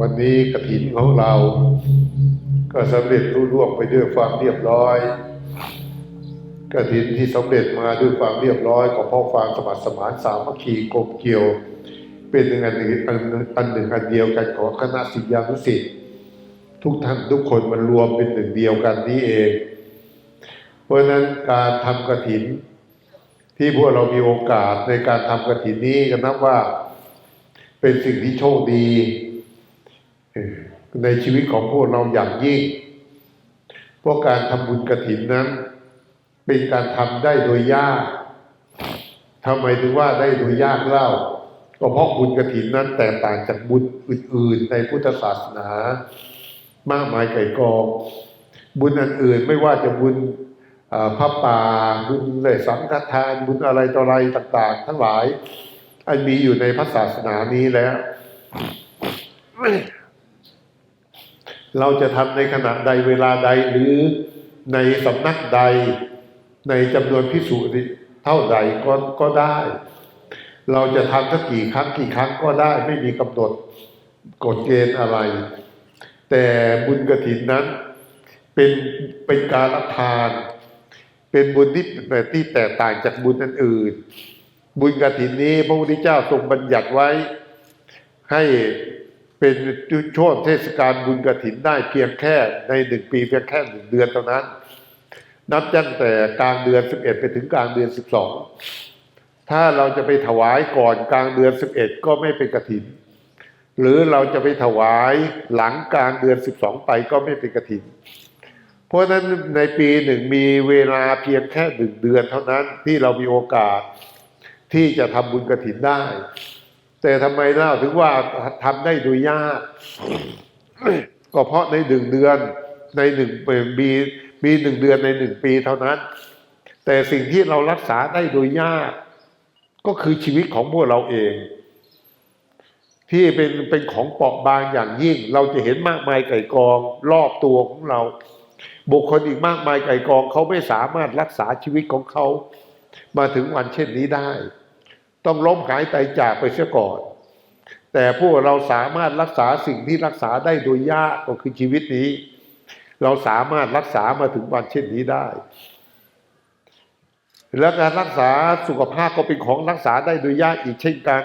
วันนี้กระถินของเรา ก็สำเร็จรุ่ร่วงไปด้วยความเรียบร้อยกระถินที่สำเร็จมาด้วยความเรียบร้อยก็เพราะความสมัครสมานสามัคคีกลมเกลียว เป็นหนึ่งอันหนึ่งอันหนึ่งอันเดียวกันของคณะศิษยานุศิษย์ทุกท่านทุกคนมันรวมเป็นหนึ่งเดียวกันนี้เอง เพราะนั้นการทำกระถิน ที่พวกเรามีโอกาสในการทำกระถินนี้ก็นับว่า เป็นสิ่งที่โชคดี ในชีวิตของพวกเราอย่างยิ่งเพราะการทำบุญกระถินนั้น เป็นการทำได้โดยยากทำไมถึงว่าได้โดยยากเล่า ก็เพราะบุญกระถินนั้นแตกต่างจากบุญอื่น ๆ ในพุทธศาสนา มากมายไก่กอง บุญอันอื่นไม่ว่าจะบุญพระป่าบุญเลยสังฆทานบุญอะไรต่ออะไรต่าง ๆ ทั้งหลาย อันมีอยู่ในพระศาสนานี้แล้ว เราจะทำในขณะใดเวลาใดหรือในสำนักใด ในจำนวนพิสูจน์เท่าใดก็ก็ได้ เราจะทำสักกี่ครั้งกี่ครั้งก็ได้ไม่มีกำหนดกฎเกณฑ์อะไร แต่บุญกฐินนั้นเป็นเป็นการรับทาน เป็นบุญที่ที่แตกต่างจากบุญอันอื่น บุญกฐินนี้พระพุทธเจ้าทรงบัญญัติไว้ให้ เป็นช่วงเทศกาลบุญกฐินได้เพียงแค่ในหนึ่งปีเพียงแค่หนึ่งเดือนเท่านั้น นับตั้งแต่กลางเดือนสิบเอ็ดไปถึงกลางเดือนสิบสองถ้าเราจะไปถวายก่อนกลางเดือนสิบเอ็ดก็ไม่เป็นกฐิน หรือเราจะไปถวายหลังกลางเดือนสิบสองไปก็ไม่เป็นกฐิน เพราะฉะนั้นในปีหนึ่งมีเวลาเพียงแค่หนึ่งเดือนเท่านั้นที่เรามีโอกาสที่จะทำบุญกฐินได้ แต่ทำไมเล่าถึงว่าทำได้โดยยาก ก็เพราะในหนึ่งเดือนในหนึ่งปีมีมีหนึ่งเดือนในหนึ่งปีเท่านั้น แต่สิ่งที่เรารักษาได้โดยยาก ก็คือชีวิตของพวกเราเอง ที่เป็นเป็นของเปราะบางอย่างยิ่ง เราจะเห็นมากมายไก่กองรอบตัวของเรา บุคคลอีกมากมายไก่กองเขาไม่สามารถรักษาชีวิตของเขา มาถึงวันเช่นนี้ได้ ต้องล้มหายตายจากไปเสียก่อน แต่พวกเราสามารถรักษาสิ่งที่รักษาได้โดยยากก็คือชีวิตนี้ เราสามารถรักษามาถึงวันเช่นนี้ได้ และการรักษาสุขภาพก็เป็นของรักษาได้โดยยากอีกเช่นกัน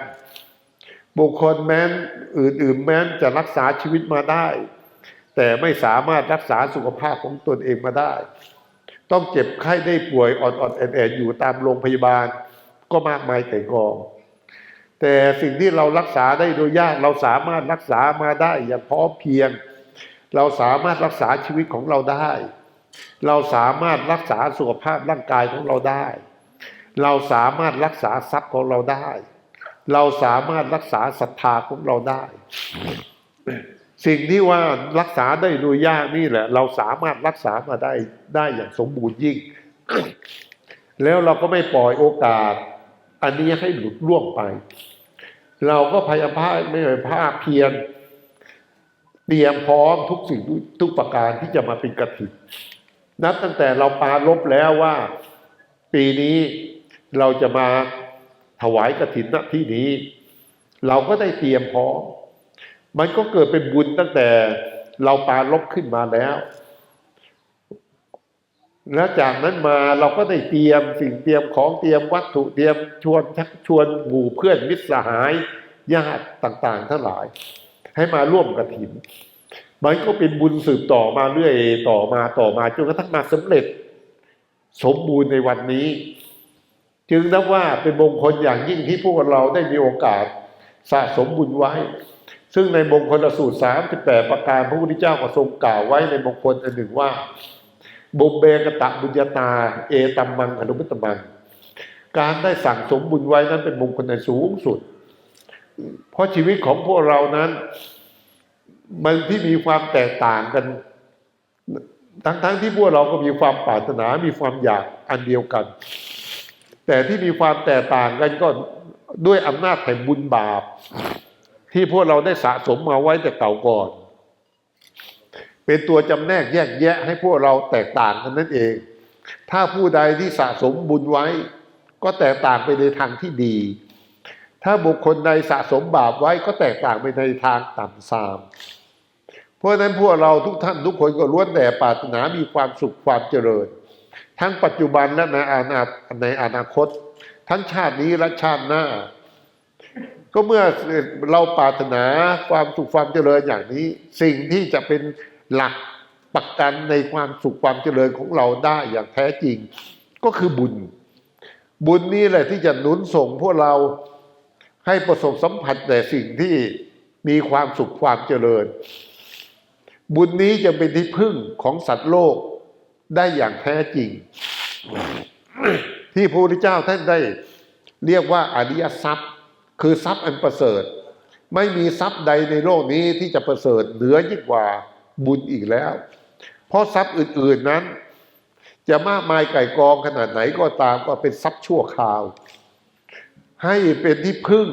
บุคคลแม้นอื่นๆแม้นจะรักษาชีวิตมาได้ แต่ไม่สามารถรักษาสุขภาพของตนเองมาได้ ต้องเจ็บไข้ได้ป่วยอ่อนๆแอดๆอยู่ตามโรงพยาบาล ก็มากมายไก่กอง แต่สิ่งที่เรารักษาได้โดยยากเราสามารถรักษามาได้อย่างพร้อเพียง เราสามารถรักษาชีวิตของเราได้ เราสามารถรักษาสุขภาพร่างกายของเราได้ เราสามารถรักษาทรัพย์ของเราได้ เราสามารถรักษาศรัทธาของเราได้ สิ่งที่ว่ารักษาได้โดยยากนี่แหละ เราสามารถรักษามาได้ได้อย่างสมบูรณ์ยิ่งแล้วเราก็ไม่ปล่อยโอกาส อันนี้ให้หลุดล่วงไป เราก็พยายามไม่พยายามภาคเพียรเตรียมพร้อมทุกสิ่งทุกประการที่จะมาเป็นกฐินนับตั้งแต่เราปารบแล้วว่า ปีนี้เราจะมาถวายกฐินณที่นี้ เราก็ได้เตรียมพร้อม มันก็เกิดเป็นบุญตั้งแต่เราปารบขึ้นมาแล้ว แล้วจากนั้นมาเราก็ได้เตรียมสิ่งเตรียมของเตรียมวัตถุเตรียมชวนชักชวนหมู่เพื่อนมิตรสหายญาติต่างๆ ทั้งหลาย ให้มาร่วมกฐิน มันก็เป็นบุญสืบต่อมาเรื่อยต่อมาต่อมาจนกระทั่งมาสำเร็จ สมบูรณ์ในวันนี้ จึงนับว่าเป็นมงคลอย่างยิ่งที่พวกเราได้มีโอกาสสะสมบุญไว้ ซึ่งในมงคลสูตร 38 ประการพระพุทธเจ้าก็ทรงกล่าวไว้ในมงคลอันหนึ่งว่า บุมเบกตะบุญญาตา เอตัมมังอนุมิตมัง การได้สั่งสมบุญไว้นั้นเป็นมงคลในสูงสุด เพราะชีวิตของพวกเรานั้น มันที่มีความแตกต่างกัน ทั้งๆทที่พวกเราก็มีความปรารถนา มีความอยากอันเดียวกัน แต่ที่มีความแตกต่างกันก็ด้วยอำนาจแห่งบุญบาป ที่พวกเราได้สะสมมาไว้แต่เก่าก่อน เป็นตัวจำแนกแยกแยะให้พวกเราแตกต่างกันนั่นเอง ถ้าผู้ใดที่สะสมบุญไว้ ก็แตกต่างไปในทางที่ดี ถ้าบุคคลใดสะสมบาปไว้ก็แตกต่างไปในทางต่ำทราม เพราะฉะนั้นพวกเราทุกท่านทุกคนก็ล้วนแต่ปรารถนามีความสุขความเจริญ ทั้งปัจจุบันและในอนาในอนาคต ทั้งชาตินี้และชาติหน้า ก็เมื่อเราปรารถนาความสุขความเจริญอย่างนี้ สิ่งที่จะเป็น หลักประกันในความสุขความเจริญของเราได้อย่างแท้จริง ก็คือบุญ บุญนี้แหละที่จะหนุนส่งพวกเราให้ประสบสัมผัสแต่สิ่งที่มีความสุขความเจริญ บุญนี้จะเป็นที่พึ่งของสัตว์โลกได้อย่างแท้จริง ที่พระพุทธเจ้าท่านได้เรียกว่าอริยทรัพย์ คือทรัพย์อันประเสริฐ ไม่มีทรัพย์ใดในโลกนี้ที่จะประเสริฐเหนือยิ่งกว่า บุญอีกแล้ว เพราะทรัพย์อื่น ๆนั้น จะมากมายไก่กองขนาดไหนก็ตามก็เป็นทรัพย์ชั่วคราว ให้เป็นที่พึ่ง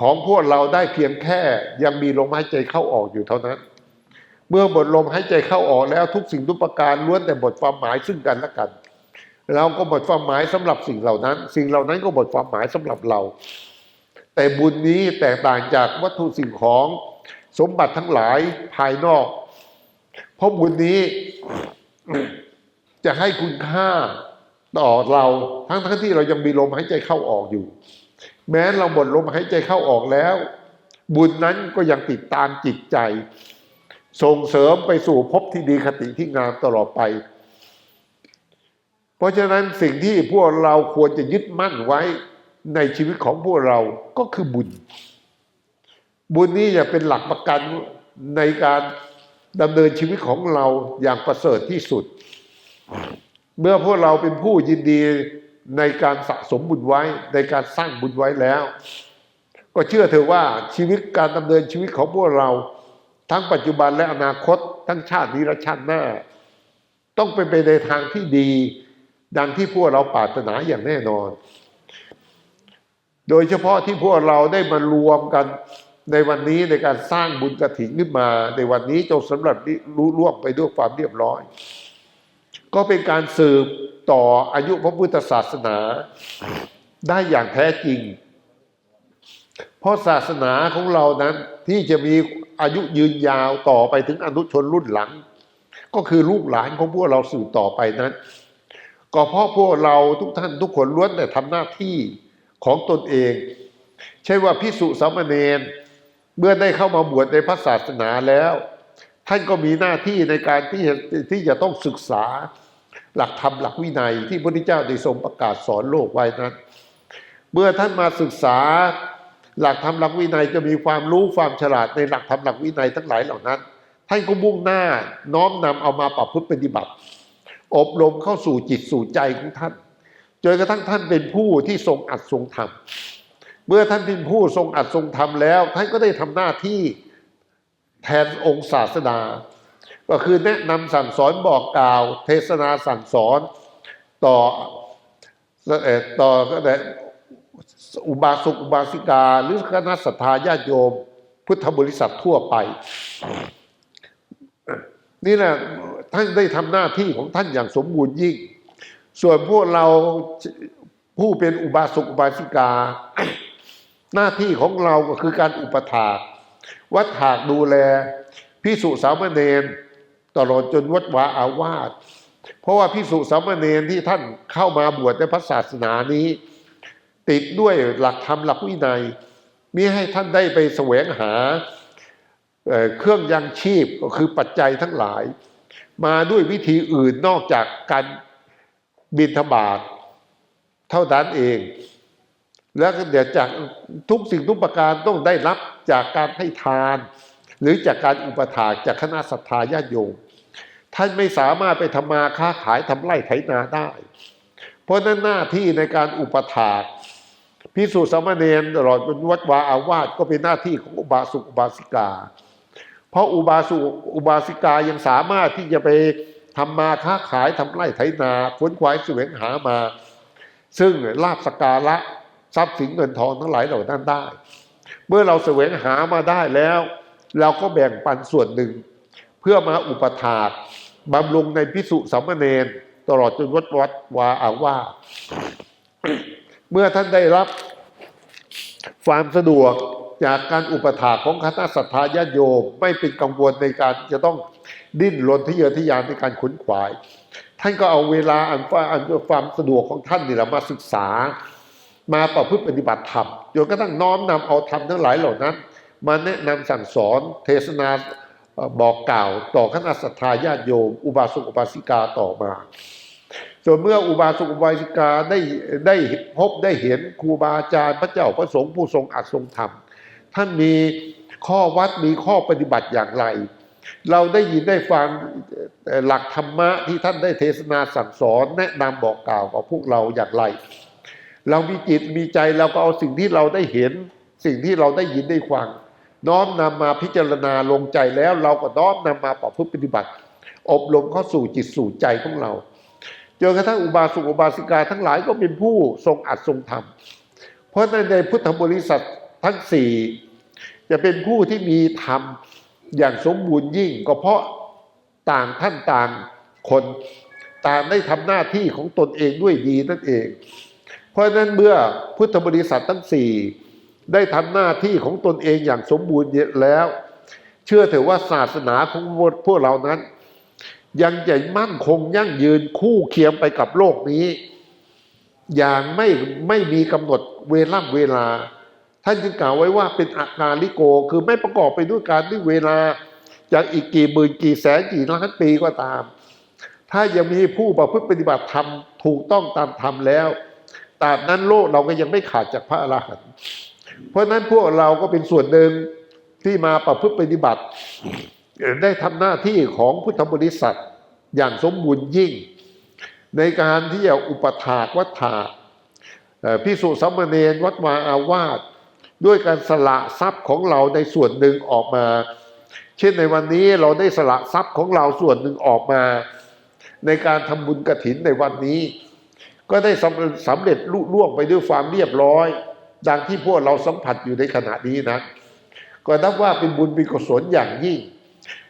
ของพวกเราได้เพียงแค่ยังมีลมหายใจเข้าออกอยู่เท่านั้น เมื่อหมดลมหายใจเข้าออกแล้วทุกสิ่งทุกประการล้วนแต่หมดความหมายซึ่งกันและกัน เราก็หมดความหมายสำหรับสิ่งเหล่านั้น สิ่งเหล่านั้นก็หมดความหมายสำหรับเรา แต่บุญนี้แตกต่างจากวัตถุสิ่งของ สมบัติทั้งหลายภายนอก เพราะบุญนี้จะให้คุณค่าต่อเราทั้งทั้งที่เรายังมีลมหายใจเข้าออกอยู่ แม้เราหมดลมหายใจเข้าออกแล้ว บุญนั้นก็ยังติดตามจิตใจ ส่งเสริมไปสู่ภพที่ดีคติที่งามตลอดไป เพราะฉะนั้นสิ่งที่พวกเราควรจะยึดมั่นไว้ในชีวิตของพวกเราก็คือบุญ บุญนี้จะเป็นหลักประกันในการดำเนินชีวิตของเราอย่างประเสริฐที่สุด เมื่อพวกเราเป็นผู้ยินดีในการสะสมบุญไว้ในการสร้างบุญไว้แล้ว ก็เชื่อเถอะว่าชีวิตการดำเนินชีวิตของพวกเรา ทั้งปัจจุบันและอนาคต ทั้งชาตินี้และชาติหน้า ต้องเป็นไปในทางที่ดี ดังที่พวกเราปรารถนาอย่างแน่นอน โดยเฉพาะที่พวกเราได้มารวมกัน ในวันนี้ในการสร้างบุญกระถินขึ้นมา ในวันนี้จงสำหรับรู้ร่วมไปด้วยความเรียบร้อย ก็เป็นการสืบต่ออายุพระพุทธศาสนาได้อย่างแท้จริง เพราะศาสนาของเรานั้นที่จะมีอายุยืนยาวต่อไปถึงอนุชนรุ่นหลัง ก็คือลูกหลานของพวกเราสืบต่อไปนั้น ก็เพราะพวกเราทุกท่านทุกคนล้วนแต่ทำหน้าที่ของตนเอง ใช่ว่าพิสุสามเณร เมื่อได้เข้ามาบวชในพระศาสนาแล้ว ท่านก็มีหน้าที่ในการที่ที่จะต้องศึกษาหลักธรรมหลักวินัยที่พระพุทธเจ้าได้ทรงประกาศสอนโลกไว้นั้น เมื่อท่านมาศึกษาหลักธรรมหลักวินัยจะมีความรู้ความฉลาดในหลักธรรมหลักวินัยทั้งหลายเหล่านั้น ท่านก็มุ่งหน้าน้อมนำเอามาปรับพฤติปฏิบัติ อบรมเข้าสู่จิตสู่ใจของท่านจนกระทั่งท่านเป็นผู้ที่ทรงอัดทรงธรรม เมื่อท่านเป็นผู้ทรงอัดทรงธรรมแล้ว ท่านก็ได้ทำหน้าที่แทนองค์ศาสดา ก็คือแนะนำสั่งสอนบอกกล่าว เทศนาสั่งสอนต่อต่อก็ได้อุบาสกอุบาสิกา หรือคณะสัตยาญาติโยม พุทธบริษัททั่วไป นี่แหละท่านได้ทำหน้าที่ของท่านอย่างสมบูรณ์ยิ่ง ส่วนพวกเราผู้เป็นอุบาสกอุบาสิกา หน้าที่ของเราก็คือการอุปถากวัดถากดูแลพิสุสามเณรตลอดจนวัดวาอาวาสเพราะว่าพิสุสามเณรที่ท่านเข้ามาบวชในพระศาสนานี้ ติดด้วยหลักธรรมหลักวินัยมิให้ท่านได้ไปแสวงหาเเครื่องยังชีพก็คือปัจจัยทั้งหลาย มาด้วยวิธีอื่นนอกจากการบินทบาทเท่านั้นเอง แล้วเดี๋ยวจากทุกสิ่งทุกประการต้องได้รับจากการให้ทาน หรือจากการอุปถากจากคณะศรัทธาญาติโยมท่านไม่สามารถไปทำมาค้าขายทำไร่ไถนาได้ เพราะนั้นหน้าที่ในการอุปถากพิสูจน์สามเณรตลอดจนวัดวาอาวาสก็เป็นหน้าที่ของอุบาสกอุบาสิกา เพราะอุบาสุอุบาสิกายังสามารถที่จะไปทำมาค้าขายทำไร่ไถนาขวนขวายแสวงหามา ซึ่งลาบสกการะ ทรัพย์สินเงินทองทั้งหลายเหล่านั้นได้ เมื่อเราแสวงหามาได้แล้ว เราก็แบ่งปันส่วนหนึ่ง เพื่อมาอุปถากบำรุงในพิสุสามมเณรตลอดจนวัดวัดวาอาวาเมื่อท่านได้รับความสะดวกจากการอุปถากของคณะศรัทธาญาติโยมไม่เป็นกังวลในการจะต้องดิ้นรนทะเยอทะยานในการขนขวาย ท่านก็เอาเวลาอันว่าอันความสะดวกของท่านนี่แหละมาศึกษา มาประพฤติปฏิบัติธรรมจนกระทั่งน้อมนำเอาธรรมทั้งหลายเหล่านั้น มาแนะนำสั่งสอนเทศนาบอกกล่าวต่อคณะศรัทธาญาติโยม อุบาสกอุบาสิกาต่อมา ส่วนเมื่ออุบาสกอุบาสิกาได้ได้พบได้เห็นครูบาอาจารย์พระเจ้าพระสงฆ์ผู้ทรงอัดทรงธรรม ท่านมีข้อวัดมีข้อปฏิบัติอย่างไร เราได้ยินได้ฟังหลักธรรมะที่ท่านได้เทศนาสั่งสอนแนะนำบอกกล่าวกับพวกเราอย่างไร เรามีจิตมีใจเราก็เอาสิ่งที่เราได้เห็น สิ่งที่เราได้ยินได้ฟัง น้อมนำมาพิจารณาลงใจแล้วเราก็น้อมนำมาประพฤติปฏิบัติ อบรมเข้าสู่จิตสู่ใจของเราจนกระทั่งอุบาสกอุบาสิกาทั้งหลายก็เป็นผู้ทรงอัดทรงธรรม เพราะในในพุทธบริษัททั้งสี่จะเป็นผู้ที่มีธรรมอย่างสมบูรณ์ยิ่ง ก็เพราะต่างท่านต่างคนต่างได้ทำหน้าที่ของตนเองด้วยดีนั่นเอง เพราะฉะนั้นเมื่อพุทธบริษัททั้งสี่ได้ทำหน้าที่ของตนเองอย่างสมบูรณ์แล้ว เชื่อเถอะว่าศาสนาของพวกเรานั้น ยังจะมั่นคงยั่งยืนคู่เคียงไปกับโลกนี้ อย่างไม่ไม่มีกำหนดเวล่ำเวลา ท่านจึงกล่าวไว้ว่าเป็นอาการลิโกคือไม่ประกอบไปด้วยการด้วยเวลาจากอีกกี่หมื่นกี่แสนกี่ล้านปีก็ตาม ถ้ายังมีผู้ประพฤติปฏิบัติธรรมถูกต้องตามธรรมแล้ว ตราบนั้นโลกเราก็ยังไม่ขาดจากพระอรหันต์เพราะนั้นพวกเราก็เป็นส่วนหนึ่งที่มาประพฤติปฏิบัติ ได้ทำหน้าที่ของพุทธบริษัทอย่างสมบูรณ์ยิ่ง ในการที่จะอุปถากวัฏฐาพิสุสัมมเนรวัดวาอาวาสด้วยการสละทรัพย์ของเราในส่วนหนึ่งออกมา เช่นในวันนี้เราได้สละทรัพย์ของเราส่วนหนึ่งออกมา ในการทำบุญกระถินในวันนี้ ก็ได้สำสำเร็จลุล่วงไปด้วยความเรียบร้อย ดังที่พวกเราสัมผัสอยู่ในขณะนี้นะก็นับว่าเป็นบุญเป็นกุศลอย่างยิ่ง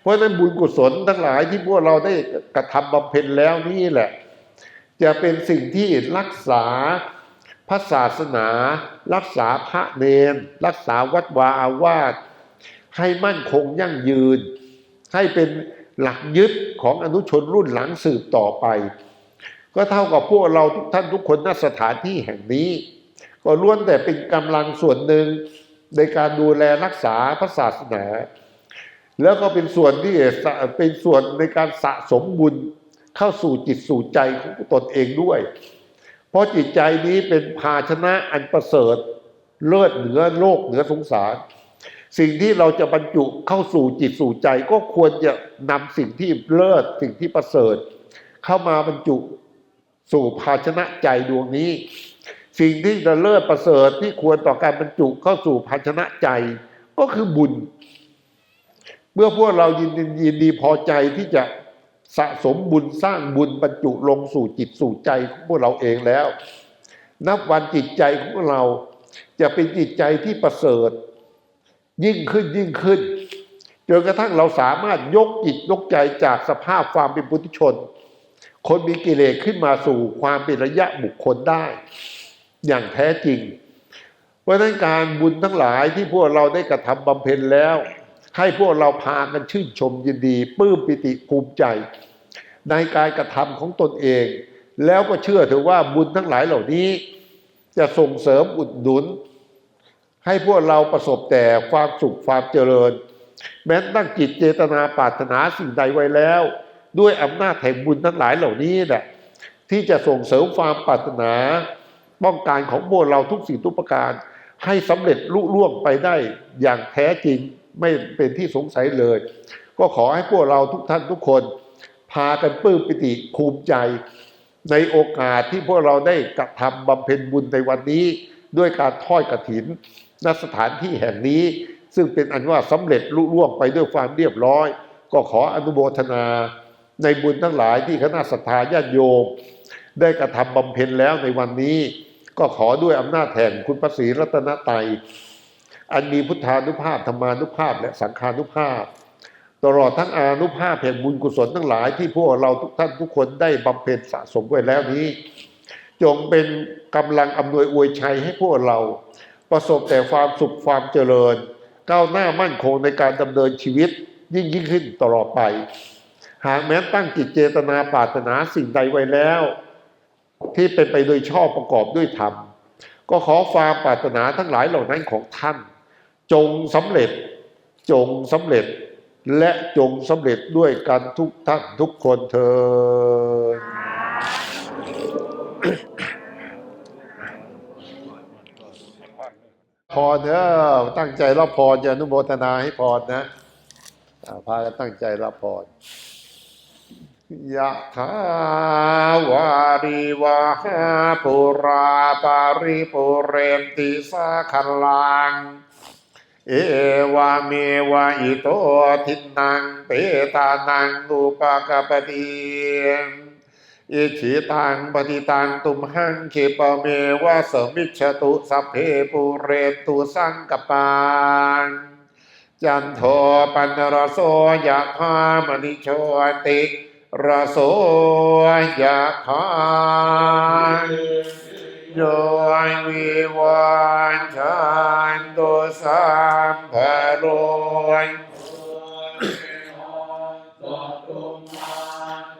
เพราะนั้นบุญกุศลทั้งหลายที่พวกเราได้กระทำบำเพ็ญแล้วนี่แหละ จะเป็นสิ่งที่รักษาพระศาสนา รักษาพระเนรรักษาวัดวาอาวาสให้มั่นคงยั่งยืน ให้เป็นหลักยึดของอนุชนรุ่นหลังสืบต่อไป ก็เท่ากับพวกเราทุกท่านทุกคนณสถานที่แห่งนี้ ก็ล้วนแต่เป็นกำลังส่วนหนึ่งในการดูแลรักษาพระศาสนา แล้วก็เป็นส่วนที่เป็นส่วนในการสะสมบุญเข้าสู่จิตสู่ใจของตนเองด้วย เพราะจิตใจนี้เป็นภาชนะอันประเสริฐเลิศเหนือโลกเหนือสงสาร สิ่งที่เราจะบรรจุเข้าสู่จิตสู่ใจ ก็ควรจะนำสิ่งที่เลิศสิ่งที่ประเสริฐ เข้ามาบรรจุ สู่ภาชนะใจดวงนี้ สิ่งที่จะเลิศประเสริฐที่ควรต่อการบรรจุเข้าสู่ภาชนะใจ ก็คือบุญ เมื่อพวกเรายินดียินดีพอใจที่จะสะสมบุญสร้างบุญบรรจุลงสู่จิตสู่ใจของพวกเราเองแล้ว นับวันจิตใจของเราจะเป็นจิตใจที่ประเสริฐ ยิ่งขึ้นยิ่งขึ้นจนกระทั่งเราสามารถยกจิตยกใจจากสภาพความเป็นปุถุชน คนมีกิเลสขึ้นมาสู่ความเป็นระยะบุคคลได้ อย่างแท้จริงเพราะนั้นการบุญทั้งหลายที่พวกเราได้กระทำบำเพ็ญแล้ว ให้พวกเราพากันชื่นชมยินดีปลื้มปิติภูมิใจ ในการกระทำของตนเอง แล้วก็เชื่อเถอะว่าบุญทั้งหลายเหล่านี้ จะส่งเสริมอุดหนุน ให้พวกเราประสบแต่ความสุขความเจริญ แม้ตั้งจิตเจตนาปรารถนาสิ่งใดไว้แล้ว ด้วยอำนาจแห่งบุญทั้งหลายเหล่านี้แหละที่จะส่งเสริมความปรารถนา ป้องกันของพวกเราทุกสิ่งทุกประการ ให้สำเร็จลุล่วงไปได้อย่างแท้จริงไม่เป็นที่สงสัยเลย ก็ขอให้พวกเราทุกท่านทุกคน พากันปลื้มปิติภูมิใจในโอกาสที่พวกเราได้กระทำบำเพ็ญบุญในวันนี้ ด้วยการทอดกระถินณสถานที่แห่งนี้ ซึ่งเป็นอันว่าสำเร็จลุล่วงไปด้วยความเรียบร้อย ก็ขออนุโมทนา ในบุญทั้งหลายที่คณะศรัทธาญาติโยม ได้กระทำบำเพ็ญแล้วในวันนี้ ก็ขอด้วยอำนาจแห่งคุณพระศรีรัตนตรัยอันมีพุทธานุภาพธรรมานุภาพและสังฆานุภาพ ตลอดทั้งอานุภาพแห่งบุญกุศลทั้งหลาย ที่พวกเราทุกท่านทุกคนได้บำเพ็ญสะสมไว้แล้วนี้ จงเป็นกำลังอำนวยอวยชัยให้พวกเรา ประสบแต่ความสุขความเจริญ ก้าวหน้ามั่นคงในการดำเนินชีวิตยิ่งยิ่งขึ้นตลอดไป หากแม้ตั้งจิตเจตนาปรารถนาสิ่งใดไว้แล้ว ที่เป็นไปโดยชอบประกอบด้วยธรรม ก็ขอความปรารถนาทั้งหลายเหล่านั้นของท่าน จงสำเร็จจงสำเร็จและจงสำเร็จด้วยกันทุกท่านทุกคนเถิดพรเนอะตั้งใจรับพรอย่านุโมทนาให้พรนะพากันตั้งใจรับพร ยะถาวาริวาหาปุราปาริปุเรนติสาคลัง เอวาเมวะอิโตทินังเปตานังอุปกปปติอิชิตังปฏิตังตุมหังเคปเมวะสมิชตุสัพเพปุเรนตุสังกปาจันโทปันรโสยะธามณิโชติ ระโสยะธานโยวิวันชันตุสัมภโรย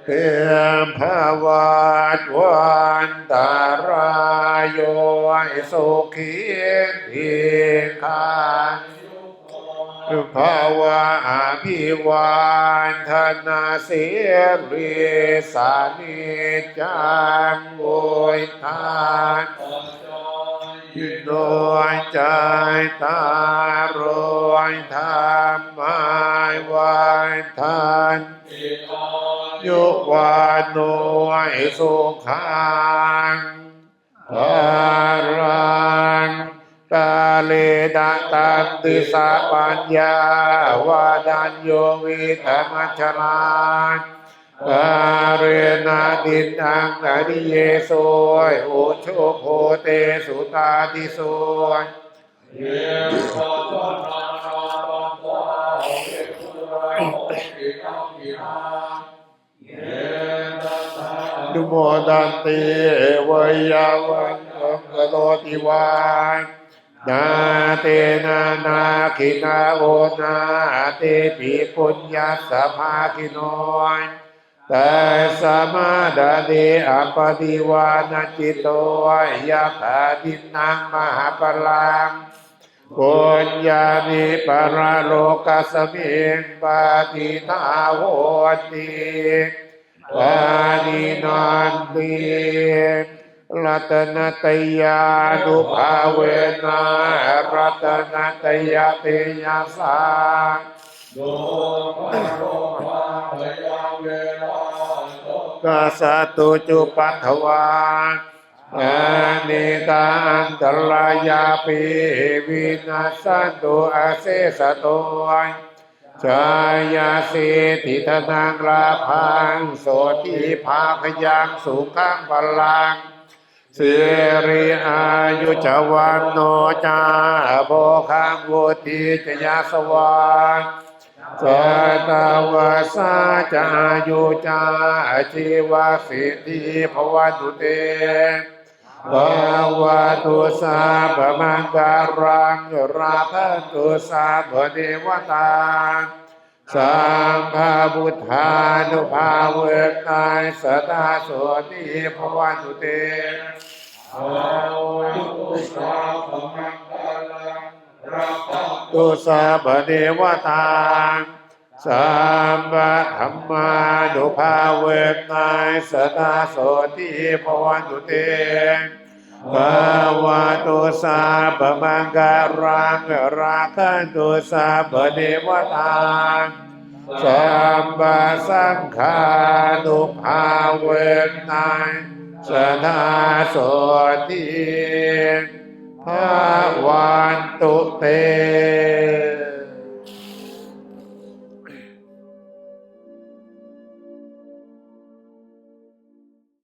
เพียงภาวาตวันตารายโยสุขีทีคาน ภาวะอภิวานธนาเสรีสานิจังโวยทานโดยใจตารวยธรรมวายทานยุวานโนยสุขังพรัง กาเลดะตันติสาปัญญาวาดันโยวิธรรมชลานกาเรนาดินอังอริเยโสยโอโชโพเตสุตาติโสยดุโมดันติเวยาวันกโลติวาน นาเตนานาคินาโอนาเตปิปุญญาสภาคิโนยแต่สมาดาเดอปฏิวานจิตโตยะขาดินนางมหาปลังปุญญาณิปรโลกัสมิงปาติตาโหติปานินันติ รัตนตยานุภาเวนะรัตนตยาเตยาสาโยภะโรภะพยเวนะกสัตตุจุปัทวาอานิกาอันตรายาปิวินาสันตุอาเสสะโตยชายาสีทิทนังลาพังโสติภาคยังสุขังพลัง สิริอายุจวันโนจาโภคังวุติจยาสวาสตาวาสาจายุจาชีวสิทธิภวันตุเตภาวะตุสาปมังการังราพันตุสาภเดวตา สัมภาบุทธานุภาเวกนายสตาโสติภวันตุเตภาวะตุสาภมังคลังรัพพะตุสาบเดวตาสัมปะธรรมานุภาเวกนายสตาโสติภวันตุเต ภาวะตุสาปมังการังราคันตุสาปเนวตานสัมปสังขานุภาเวนนายสนาสตีภาวันตุเต